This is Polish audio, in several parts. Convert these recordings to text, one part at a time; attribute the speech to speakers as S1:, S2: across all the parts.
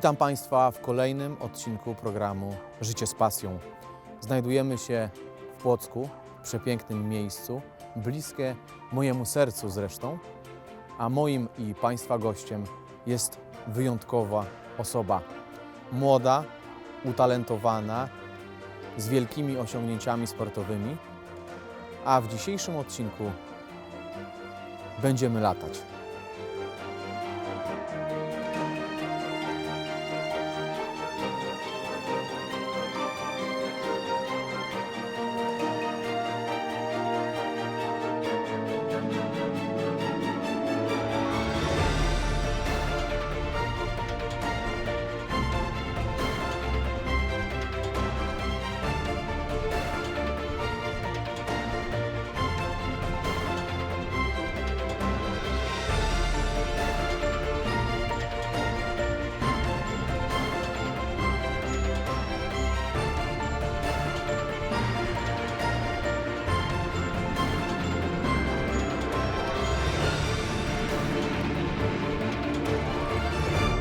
S1: Witam Państwa w kolejnym odcinku programu Życie z pasją. Znajdujemy się w Płocku, w przepięknym miejscu, bliskie mojemu sercu zresztą, a moim i Państwa gościem jest wyjątkowa osoba. Młoda, utalentowana, z wielkimi osiągnięciami sportowymi, a w dzisiejszym odcinku będziemy latać.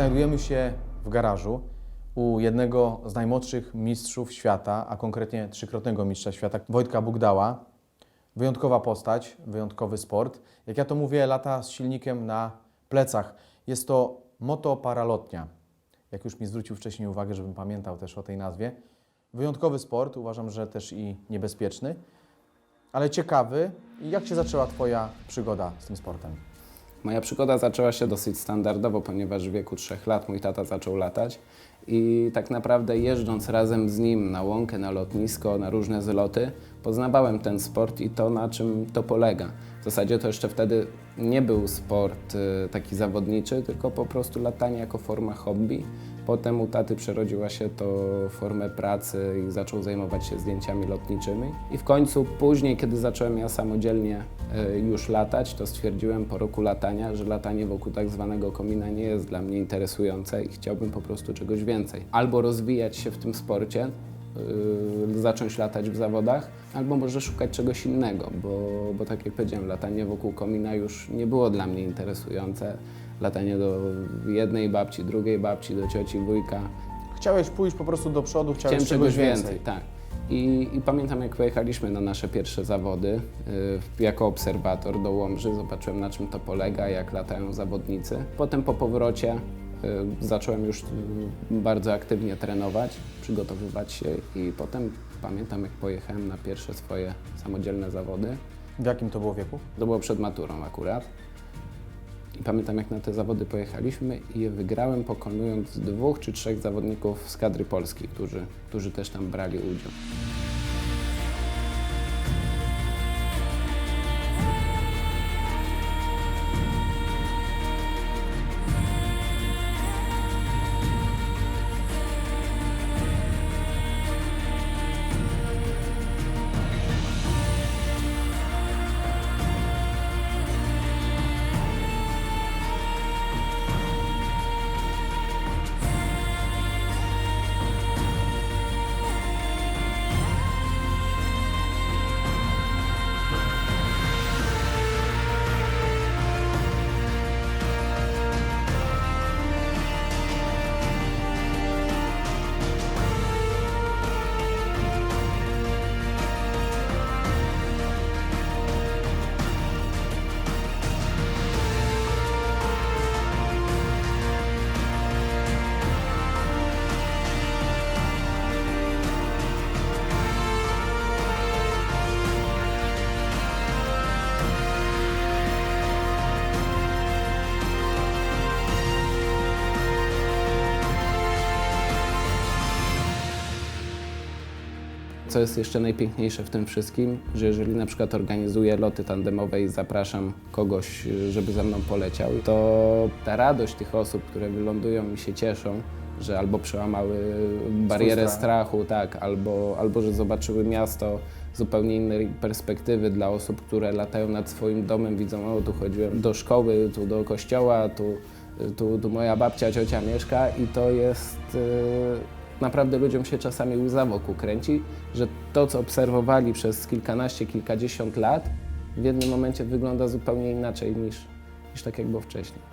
S1: Znajdujemy się w garażu u jednego z najmłodszych mistrzów świata, a konkretnie trzykrotnego mistrza świata, Wojtka Bugdała. Wyjątkowa postać, wyjątkowy sport. Jak ja to mówię, lata z silnikiem na plecach. Jest to motoparalotnia. Jak już mi zwrócił wcześniej uwagę, żebym pamiętał też o tej nazwie. Wyjątkowy sport, uważam, że też i niebezpieczny, ale ciekawy. Jak się zaczęła Twoja przygoda z tym sportem?
S2: Moja przygoda zaczęła się dosyć standardowo, ponieważ w wieku 3 lat mój tata zaczął latać i tak naprawdę jeżdżąc razem z nim na łąkę, na lotnisko, na różne zloty, poznawałem ten sport i to, na czym to polega. W zasadzie to jeszcze wtedy nie był sport y, taki zawodniczy, tylko po prostu latanie jako forma hobby. Potem u taty przerodziła się to w formę pracy i zaczął zajmować się zdjęciami lotniczymi. I w końcu później, kiedy zacząłem ja samodzielnie e, już latać, to stwierdziłem po roku latania, że latanie wokół tak zwanego komina nie jest dla mnie interesujące i chciałbym po prostu czegoś więcej. Albo rozwijać się w tym sporcie, zacząć latać w zawodach, albo może szukać czegoś innego, bo, bo tak jak powiedziałem, latanie wokół komina już nie było dla mnie interesujące. Latanie do jednej babci, drugiej babci, do cioci, wujka.
S1: Chciałeś pójść po prostu do przodu, chciałeś
S2: Chciałem
S1: czegoś
S2: czegoś
S1: więcej.
S2: więcej, tak. I, I pamiętam, jak pojechaliśmy na nasze pierwsze zawody y, jako obserwator do Łomży, zobaczyłem na czym to polega, jak latają zawodnicy. Potem po powrocie y, zacząłem już y, bardzo aktywnie trenować, przygotowywać się i potem pamiętam, jak pojechałem na pierwsze swoje samodzielne zawody.
S1: W jakim to było wieku?
S2: To było przed maturą akurat. I pamiętam, jak na te zawody pojechaliśmy i je wygrałem, pokonując dwóch czy trzech zawodników z kadry polskiej, którzy, którzy też tam brali udział. Co jest jeszcze najpiękniejsze w tym wszystkim, że jeżeli na przykład organizuję loty tandemowe i zapraszam kogoś, żeby ze mną poleciał, to ta radość tych osób, które wylądują i się cieszą, że albo przełamały barierę
S1: strach.
S2: strachu, tak, albo, albo że zobaczyły miasto zupełnie innej perspektywy dla osób, które latają nad swoim domem, widzą, o tu chodziłem do szkoły, tu do kościoła, tu, tu, tu moja babcia, ciocia mieszka i to jest... y, naprawdę ludziom się czasami łza wokół kręci, że to, co obserwowali przez kilkanaście, kilkadziesiąt lat, w jednym momencie wygląda zupełnie inaczej niż, niż tak, jak było wcześniej.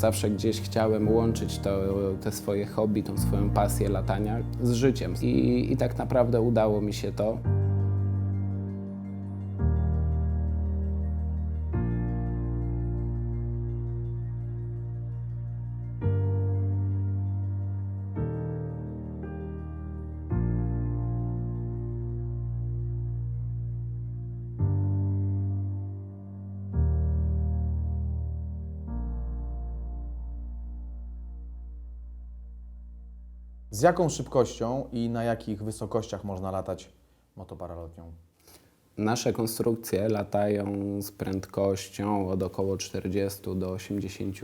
S2: Zawsze gdzieś chciałem łączyć to, te swoje hobby, tą swoją pasję latania z życiem. I, I tak naprawdę udało mi się to.
S1: Z jaką szybkością i na jakich wysokościach można latać motoparalotnią?
S2: Nasze konstrukcje latają z prędkością od około 40 do 80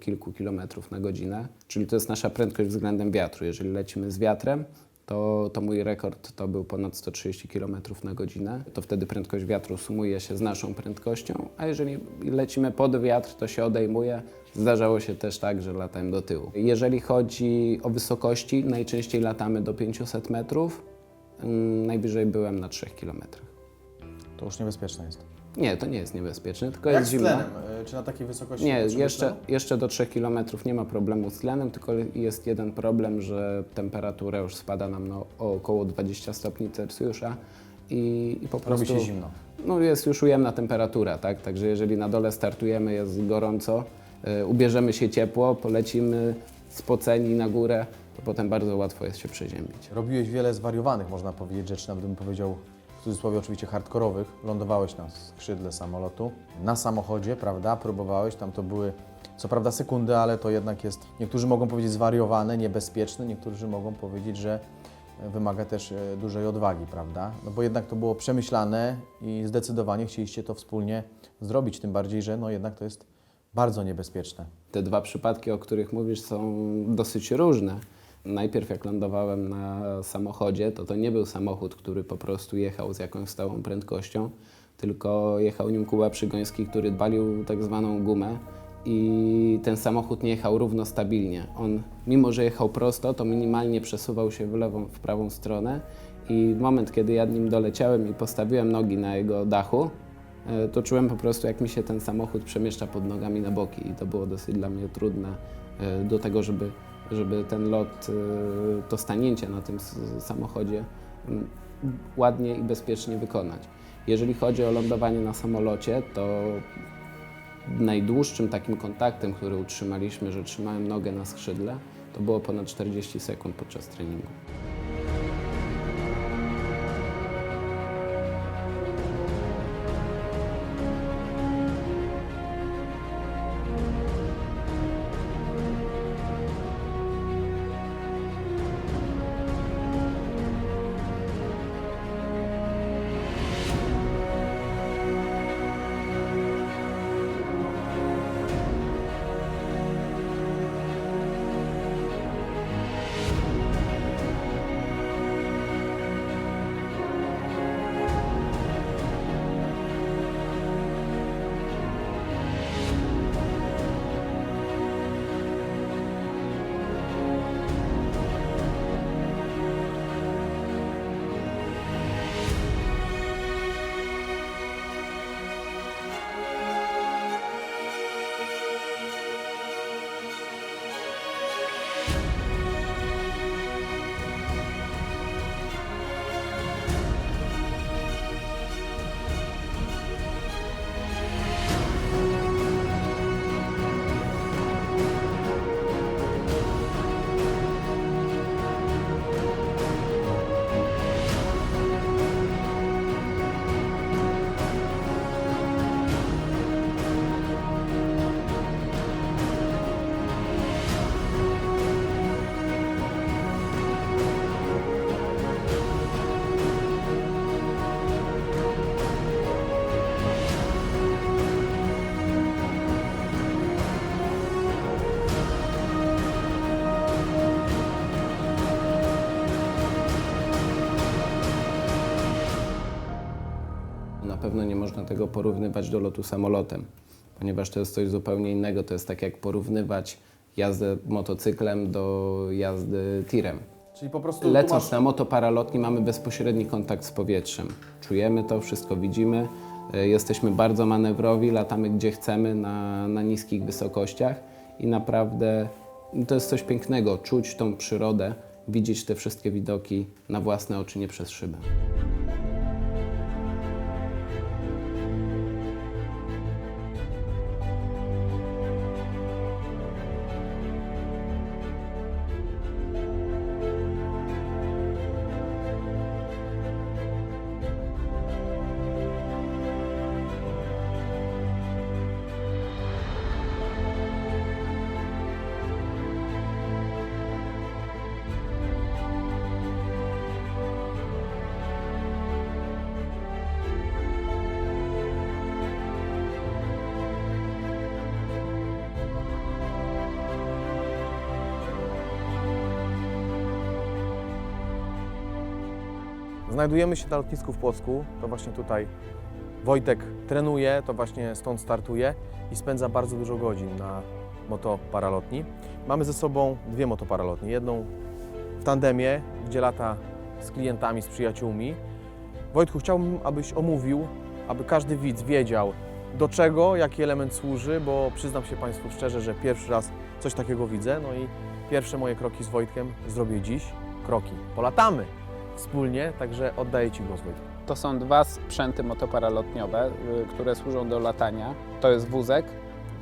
S2: kilku kilometrów na godzinę, czyli to jest nasza prędkość względem wiatru. Jeżeli lecimy z wiatrem, to, to mój rekord to był ponad 130 km na godzinę. To wtedy prędkość wiatru sumuje się z naszą prędkością, a jeżeli lecimy pod wiatr, to się odejmuje. Zdarzało się też tak, że latałem do tyłu. Jeżeli chodzi o wysokości, najczęściej latamy do 500 metrów. Mm, Najbliżej byłem na 3 kilometrach.
S1: To już niebezpieczne jest.
S2: Nie, to nie jest niebezpieczne, tylko
S1: Jak
S2: jest
S1: z
S2: zimno.
S1: tlenem? Y, Czy na takiej wysokości
S2: Nie, jeszcze,
S1: tlenu?
S2: jeszcze do 3 km nie ma problemu z tlenem, tylko jest jeden problem, że temperatura już spada nam na około 20 stopni Celsjusza i, i po prostu
S1: Robi się zimno.
S2: no, jest już ujemna temperatura, tak? Także jeżeli na dole startujemy, jest gorąco, ubierzemy się ciepło, polecimy spoceni na górę, to potem bardzo łatwo jest się przeziębić.
S1: Robiłeś wiele zwariowanych, można powiedzieć, rzeczy, nawet bym powiedział, w cudzysłowie oczywiście hardkorowych. Lądowałeś na skrzydle samolotu, na samochodzie, prawda? Próbowałeś, tam to były co prawda sekundy, ale to jednak jest, niektórzy mogą powiedzieć zwariowane, niebezpieczne, niektórzy mogą powiedzieć, że e, wymaga też e, dużej odwagi, prawda? No bo jednak to było przemyślane i zdecydowanie chcieliście to wspólnie zrobić, tym bardziej, że no jednak to jest bardzo niebezpieczne.
S2: Te dwa przypadki, o których mówisz, są dosyć różne. Najpierw jak lądowałem na samochodzie, to to nie był samochód, który po prostu jechał z jakąś stałą prędkością, tylko jechał nim Kuba Przygoński, który balił tak zwaną gumę i ten samochód nie jechał równo stabilnie. On, mimo że jechał prosto, to minimalnie przesuwał się w lewą, w prawą stronę i moment, kiedy ja nim doleciałem i postawiłem nogi na jego dachu, to czułem po prostu, jak mi się ten samochód przemieszcza pod nogami na boki i to było dosyć dla mnie trudne e, do tego, żeby, żeby ten lot, e, to stanięcie na tym samochodzie mm, ładnie i bezpiecznie wykonać. Jeżeli chodzi o lądowanie na samolocie, to najdłuższym takim kontaktem, który utrzymaliśmy, że trzymałem nogę na skrzydle, to było ponad 40 sekund podczas treningu. Porównywać do lotu samolotem, ponieważ to jest coś zupełnie innego. To jest tak jak porównywać jazdę motocyklem do jazdy tirem.
S1: Czyli po prostu tu
S2: Lecąc
S1: masz-
S2: na motoparalotni mamy bezpośredni kontakt z powietrzem. Czujemy to, wszystko widzimy, y, jesteśmy bardzo manewrowi, latamy gdzie chcemy na, na niskich wysokościach
S3: i naprawdę to jest coś pięknego, czuć tą przyrodę, widzieć te wszystkie widoki na własne oczy, nie przez szybę.
S1: Znajdujemy się na lotnisku w Płocku, to właśnie tutaj Wojtek trenuje, to właśnie stąd startuje i spędza bardzo dużo godzin na motoparalotni. Mamy ze sobą dwie motoparalotnie, jedną w tandemie, gdzie lata z klientami, z przyjaciółmi. Wojtku, chciałbym, abyś omówił, aby każdy widz wiedział, do czego, jaki element służy, bo przyznam się Państwu szczerze, że pierwszy raz coś takiego widzę, no i pierwsze moje kroki z Wojtkiem zrobię dziś. Kroki. Polatamy wspólnie, także oddaję Ci głos Wojtku.
S2: To są dwa sprzęty motoparalotniowe, y, które służą do latania. To jest wózek,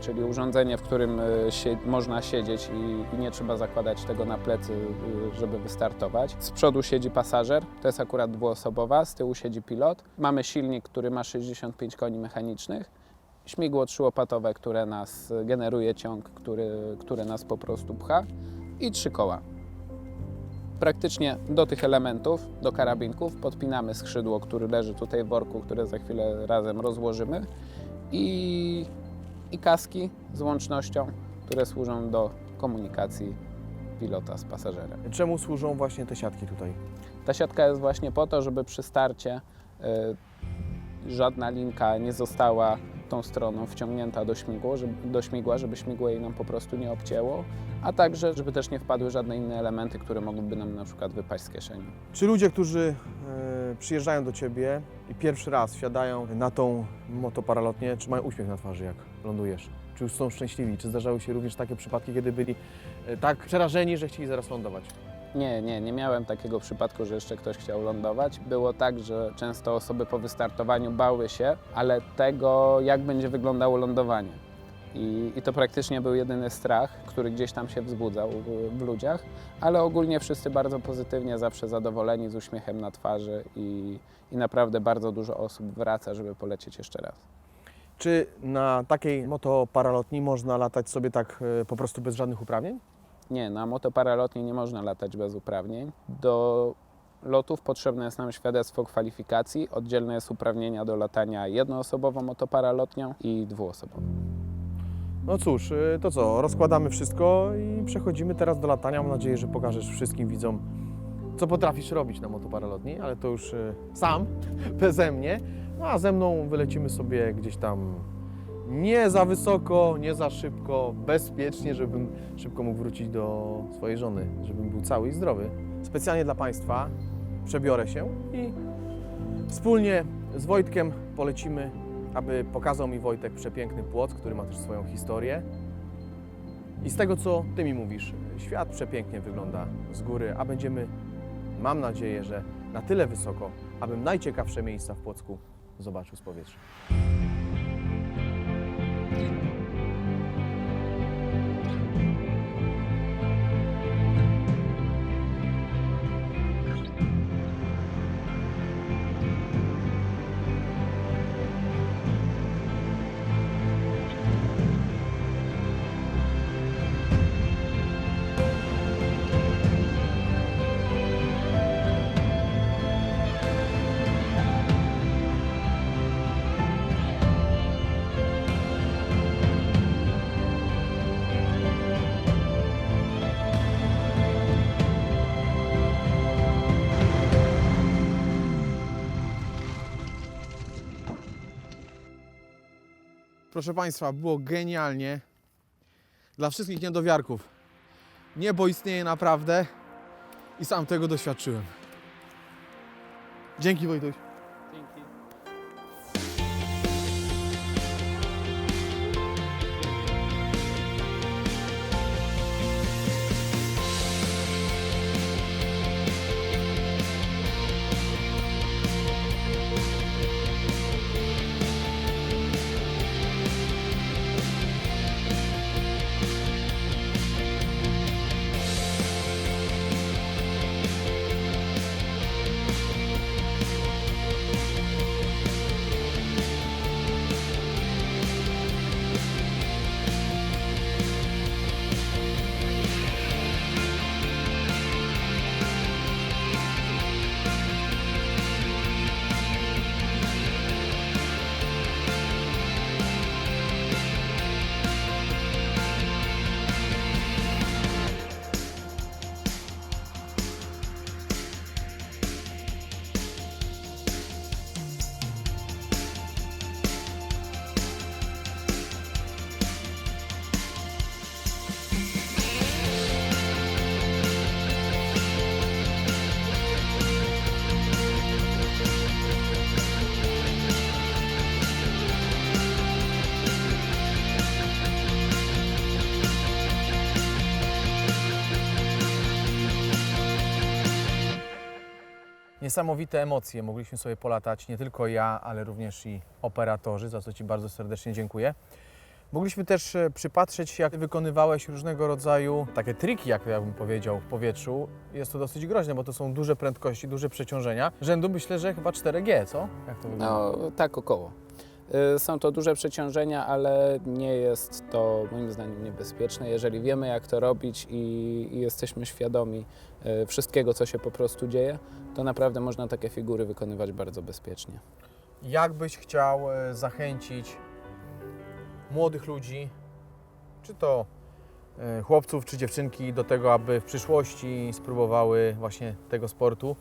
S2: czyli urządzenie, w którym y, można siedzieć i, i nie trzeba zakładać tego na plecy, y, żeby wystartować. Z przodu siedzi pasażer, to jest akurat dwuosobowa, z tyłu siedzi pilot. Mamy silnik, który ma 65 koni mechanicznych. Śmigło trzyłopatowe, które nas generuje ciąg, który, który nas po prostu pcha i trzy koła. Praktycznie do tych elementów, do karabinków podpinamy skrzydło, które leży tutaj w worku, które za chwilę razem rozłożymy i, i kaski z łącznością, które służą do komunikacji pilota z pasażerem.
S1: Czemu służą właśnie te siatki tutaj?
S2: Ta siatka jest właśnie po to, żeby przy starcie y, żadna linka nie została tą stroną wciągnięta do, śmigło, żeby, do śmigła, żeby śmigło jej nam po prostu nie obcięło, a także, żeby też nie wpadły żadne inne elementy, które mogłyby nam na przykład wypaść z kieszeni.
S1: Czy ludzie, którzy e, przyjeżdżają do Ciebie i pierwszy raz wsiadają na tą motoparalotnię, czy mają uśmiech na twarzy, jak lądujesz? Czy już są szczęśliwi? Czy zdarzały się również takie przypadki, kiedy byli e, tak przerażeni, że chcieli zaraz lądować?
S2: Nie, nie, nie miałem takiego przypadku, że jeszcze ktoś chciał lądować. Było tak, że często osoby po wystartowaniu bały się, ale tego, jak będzie wyglądało lądowanie. I, I to praktycznie był jedyny strach, który gdzieś tam się wzbudzał w, w ludziach, ale ogólnie wszyscy bardzo pozytywnie, zawsze zadowoleni, z uśmiechem na twarzy i, i naprawdę bardzo dużo osób wraca, żeby polecieć jeszcze raz.
S1: Czy na takiej motoparalotni można latać sobie tak e, po prostu bez żadnych uprawnień?
S2: Nie, na motoparalotni nie można latać bez uprawnień. Do lotów potrzebne jest nam świadectwo kwalifikacji. Oddzielne jest uprawnienia do latania jednoosobową motoparalotnią i dwuosobową.
S1: No cóż, e, to co, rozkładamy wszystko i przechodzimy teraz do latania. Mam nadzieję, że pokażesz wszystkim widzom, co potrafisz robić na motoparalotni, ale to już e, sam, beze mnie. No a ze mną wylecimy sobie gdzieś tam nie za wysoko, nie za szybko, bezpiecznie, żebym szybko mógł wrócić do swojej żony, żebym był cały i zdrowy. Specjalnie dla Państwa przebiorę się i wspólnie z Wojtkiem polecimy, aby pokazał mi Wojtek przepiękny płot, który ma też swoją historię. I z tego, co Ty mi mówisz, świat przepięknie wygląda z góry, a będziemy, mam nadzieję, że na tyle wysoko, abym najciekawsze miejsca w Płocku zobaczył z powietrza. Proszę Państwa, było genialnie. Dla wszystkich niedowiarków. Niebo istnieje naprawdę i sam tego doświadczyłem. Dzięki Wojtuś. Niesamowite emocje mogliśmy sobie polatać, nie tylko ja, ale również i operatorzy, za co Ci bardzo serdecznie dziękuję. Mogliśmy też e, przypatrzeć się, jak wykonywałeś różnego rodzaju takie triki, jak ja bym powiedział, w powietrzu. Jest to dosyć groźne, bo to są duże prędkości, duże przeciążenia. Rzędu myślę, że chyba 4G, co? Jak to wygląda?
S2: No, tak około. Y, Są to duże przeciążenia, ale nie jest to moim zdaniem niebezpieczne. Jeżeli wiemy, jak to robić i, jesteśmy świadomi y, wszystkiego, co się po prostu dzieje, to naprawdę można takie figury wykonywać bardzo bezpiecznie.
S1: Jak byś chciał e, zachęcić młodych ludzi, czy to chłopców, czy dziewczynki, do tego, aby w przyszłości spróbowały właśnie tego sportu,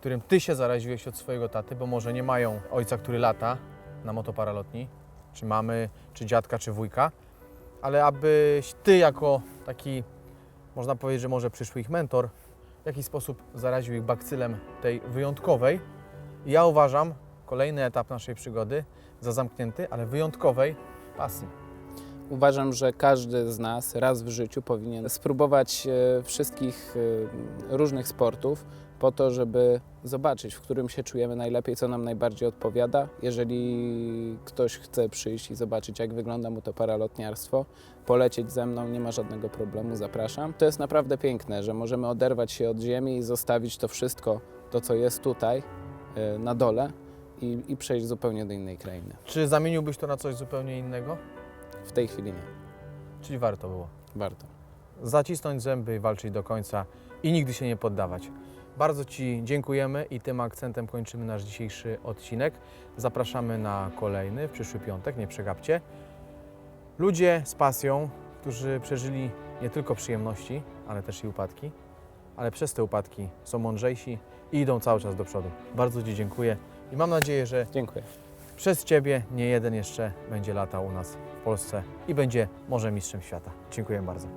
S1: którym Ty się zaraziłeś od swojego taty, bo może nie mają ojca, który lata na motoparalotni, czy mamy, czy dziadka, czy wujka, ale abyś Ty jako taki, można powiedzieć, że może przyszły ich mentor, w jakiś sposób zaraził ich bakcylem tej wyjątkowej. Ja uważam, kolejny etap naszej przygody za zamknięty, ale wyjątkowej pasji.
S2: Uważam, że każdy z nas raz w życiu powinien spróbować e, wszystkich e, różnych sportów po to, żeby zobaczyć, w którym się czujemy najlepiej, co nam najbardziej odpowiada. Jeżeli ktoś chce przyjść i zobaczyć, jak wygląda mu to paralotniarstwo, polecieć ze mną, nie ma żadnego problemu, zapraszam. To jest naprawdę piękne, że możemy oderwać się od ziemi i zostawić to wszystko, to co jest tutaj, e, na dole i, i przejść zupełnie do innej krainy.
S1: Czy zamieniłbyś to na coś zupełnie innego?
S2: W tej chwili nie.
S1: Czyli warto było.
S2: Warto.
S1: Zacisnąć zęby, walczyć do końca i nigdy się nie poddawać. Bardzo Ci dziękujemy i tym akcentem kończymy nasz dzisiejszy odcinek. Zapraszamy na kolejny w przyszły piątek, nie przegapcie. Ludzie z pasją, którzy przeżyli nie tylko przyjemności, ale też i upadki, ale przez te upadki są mądrzejsi i idą cały czas do przodu. Bardzo Ci dziękuję i mam nadzieję, że
S2: Dziękuję.
S1: przez Ciebie nie jeden jeszcze będzie latał u nas Polsce i będzie może mistrzem świata. Dziękuję bardzo.